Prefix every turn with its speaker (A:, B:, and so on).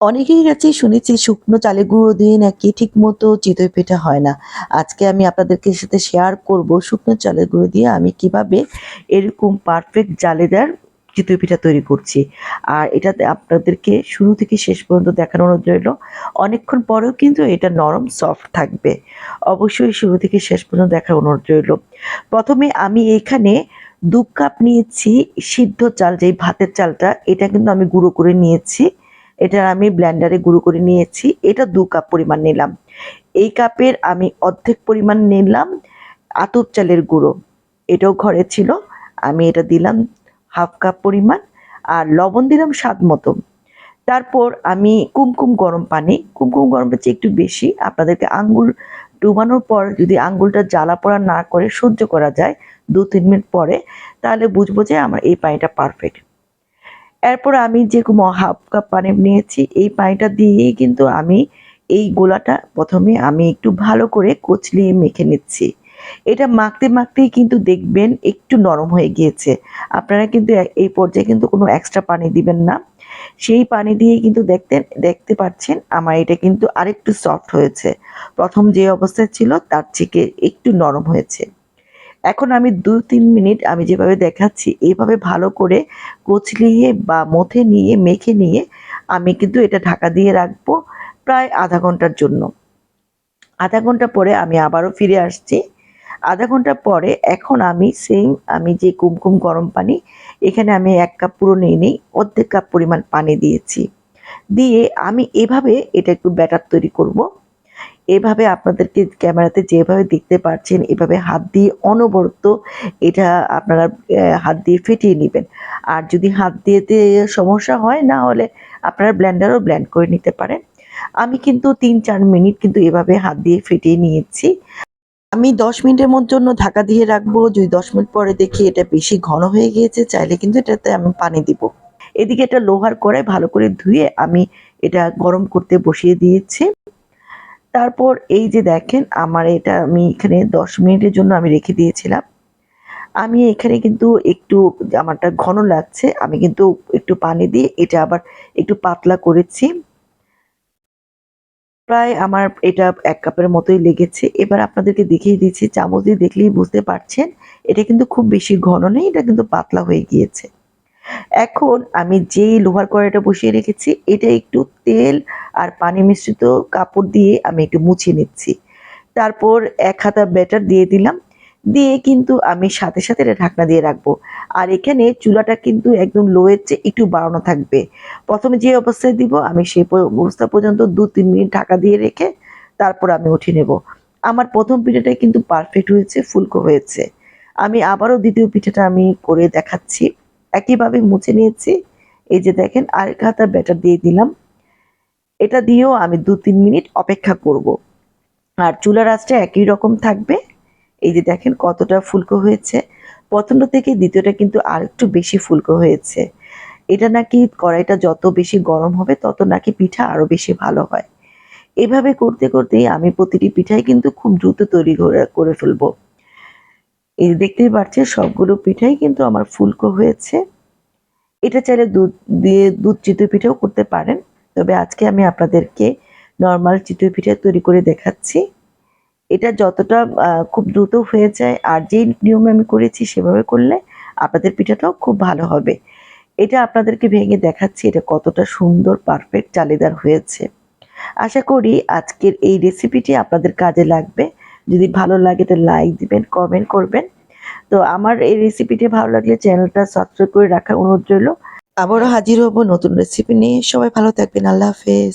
A: অনেকের কাছেই শুনেছি শুকনো চালের গুঁড়ো দিয়ে নাকি ঠিকমতো চিতই পিঠা হয় না। আজকে আমি আপনাদেরকে সাথে শেয়ার করব শুকনো চালের গুঁড়ো দিয়ে আমি কীভাবে এরকম পারফেক্ট জালেদার চিতই পিঠা তৈরি করছি। আর এটাতে আপনাদেরকে শুরু থেকে শেষ পর্যন্ত দেখানোর রইল। অনেকক্ষণ পরেও কিন্তু এটা নরম সফট থাকবে। অবশ্যই শুরু থেকে শেষ পর্যন্ত দেখার অনুরোধ রইল। প্রথমে আমি এখানে দু কাপ নিয়েছি সিদ্ধ চাল, যেই ভাতের চালটা, এটা কিন্তু আমি গুঁড়ো করে নিয়েছি। এটা আমি ব্ল্যান্ডারে গুঁড়ো করে নিয়েছি। এটা দু কাপ পরিমাণ নিলাম। এই কাপের আমি অর্ধেক পরিমাণ নিলাম আতপ চালের গুঁড়ো। এটাও ঘরে ছিল। আমি এটা দিলাম হাফ কাপ পরিমাণ আর লবণ দিলাম স্বাদ মতো। তারপর আমি কুমকুম গরম পানি, কুমকুম গরম পানি একটু বেশি। আপনাদেরকে আঙ্গুল ডুবানোর পর যদি আঙ্গুলটা জ্বালা পড়া না করে সহ্য করা যায় দু তিন মিনিট পরে, তাহলে বুঝব যে আমার এই পানিটা পারফেক্ট এরপর আমি যে হাফ কাপ পানি নিয়েছি, এই পানিটা দিয়েই কিন্তু আমি এই গোলাটা প্রথমে আমি একটু ভালো করে কচলিয়ে মেখে নিচ্ছি। এটা মাখতে, মাখতেই কিন্তু দেখবেন একটু নরম হয়ে গিয়েছে। আপনারা কিন্তু এই পর্যায়ে কিন্তু কোনো এক্সট্রা পানি দিবেন না। সেই পানি দিয়ে কিন্তু দেখতে দেখতে পাচ্ছেন আমার এটা কিন্তু আরেকটু সফট হয়েছে। প্রথম যে অবস্থায় ছিল তার থেকে একটু নরম হয়েছে। এখন আমি দু তিন মিনিট আমি যেভাবে দেখাচ্ছি এইভাবে ভালো করে কচলিয়ে বা মথে নিয়ে, মেখে নিয়ে আমি কিন্তু এটা ঢাকা দিয়ে রাখব প্রায় আধা ঘণ্টার জন্য। আধা ঘণ্টা পরে আমি আবারও ফিরে আসছি। আধা ঘণ্টা পরে এখন আমি সেম আমি যে কুমকুম গরম পানি, এখানে আমি এক কাপ পুরো নিয়ে নিই, অর্ধেক কাপ পরিমাণ পানি দিয়েছি। দিয়ে আমি এভাবে এটা একটু ব্যাটার তৈরি করব। এভাবে আপনাদেরকে ক্যামেরাতে যেভাবে দেখতে পাচ্ছেন এভাবে হাত দিয়ে অনবরত এটা আপনারা হাত দিয়ে ফেটিয়ে নেবেন। আর যদি হাত দিয়ে সমস্যা হয়, না হলে আপনারা ব্ল্যান্ডারও ব্ল্যান্ড করে নিতে পারেন। আমি কিন্তু তিন চার মিনিট কিন্তু এভাবে হাত দিয়ে ফেটিয়ে নিয়েছি। আমি দশ মিনিটের মধ্যে জন্য ঢাকা দিয়ে রাখব। যদি দশ মিনিট পরে দেখি এটা বেশি ঘন হয়ে গিয়েছে, চাইলে কিন্তু এটাতে আমি পানি দিব। এদিকে এটা লোহার কড়াই ভালো করে ধুয়ে আমি এটা গরম করতে বসিয়ে দিয়েছি। তারপর এই যে দেখেন, আমার এটা আমি এখানে দশ মিনিটের জন্য আমি রেখে দিয়েছিলাম। আমি এখানে কিন্তু একটু আমারটা ঘন লাগছে, আমি কিন্তু একটু পানি দিয়ে এটা আবার একটু পাতলা করেছি। প্রায় আমার এটা এক কাপের মতোই লেগেছে। এবার আপনাদেরকে দেখিয়ে দিচ্ছি, চামচ দিয়ে দেখলেই বুঝতে পারছেন, এটা কিন্তু খুব বেশি ঘন নেই, এটা কিন্তু পাতলা হয়ে গিয়েছে। এখন আমি যেই লোহার কড়াইটা বসিয়ে রেখেছি, এটা একটু তেল আর পানি মিশ্রিত কাপড় দিয়ে আমি একটু মুছে নিচ্ছি। তারপর এক হাতা ব্যাটার দিয়ে দিলাম। দিয়ে কিন্তু আমি সাথে সাথে এটা ঢাকনা দিয়ে রাখব। আর এখানে চুলাটা কিন্তু একদম লোয়ের চেয়ে একটু বাড়ানো থাকবে। প্রথমে যে অবস্থায় দিব, আমি সেই অবস্থা পর্যন্ত দু তিন মিনিট ঢাকা দিয়ে রেখে তারপর আমি উঠে নেব। আমার প্রথম পিঠাটাই কিন্তু পারফেক্ট হয়েছে, ফুলকো হয়েছে। আমি আবারও দ্বিতীয় পিঠাটা আমি করে দেখাচ্ছি। একইভাবে মুছে নিয়েছি। এই যে দেখেন, আরেক হাতা ব্যাটার দিয়ে দিলাম। এটা দিয়েও আমি দু তিন মিনিট অপেক্ষা করব। আর চুলার আঁচটা একই রকম থাকবে। এই যে দেখেন, কতটা ফুলকো হয়েছে। প্রথমটা থেকে দ্বিতীয়টা কিন্তু আর একটু বেশি ফুলকো হয়েছে। এটা নাকি কড়াইটা যত বেশি গরম হবে, তত নাকি পিঠা আরও বেশি ভালো হয়। এভাবে করতে, করতেই আমি প্রতিটি পিঠাই কিন্তু খুব দ্রুত তৈরি করে ফেলব। এই দেখতেই পাচ্ছেন সবগুলো পিঠাই কিন্তু আমার ফুলকো হয়েছে। এটা চাইলে দুধ দিয়ে দুধ চিতই পিঠাও করতে পারেন। তবে আজকে আমি আপনাদেরকে নর্মাল চিতই পিঠা তৈরি করে দেখাচ্ছি। এটা যতটা খুব দ্রুত হয়ে যায় আর যেই নিয়মে আমি করেছি সেভাবে করলে আপনাদের পিঠাটাও খুব ভালো হবে। এটা আপনাদেরকে ভেঙে দেখাচ্ছি, এটা কতটা সুন্দর পারফেক্ট চালিদার হয়েছে। আশা করি আজকের এই রেসিপিটি আপনাদের কাজে লাগবে। যদি ভালো লাগে তো লাইক দিবেন কমেন্ট করবেন। তো আমার এই রেসিপিটি ভালো লাগলে চ্যানেলটা সাবস্ক্রাইব করে রাখার অনুরোধ রইল। আবারও হাজির হব নতুন রেসিপি নিয়ে। সবাই ভালো থাকবেন। আল্লাহ হাফেজ।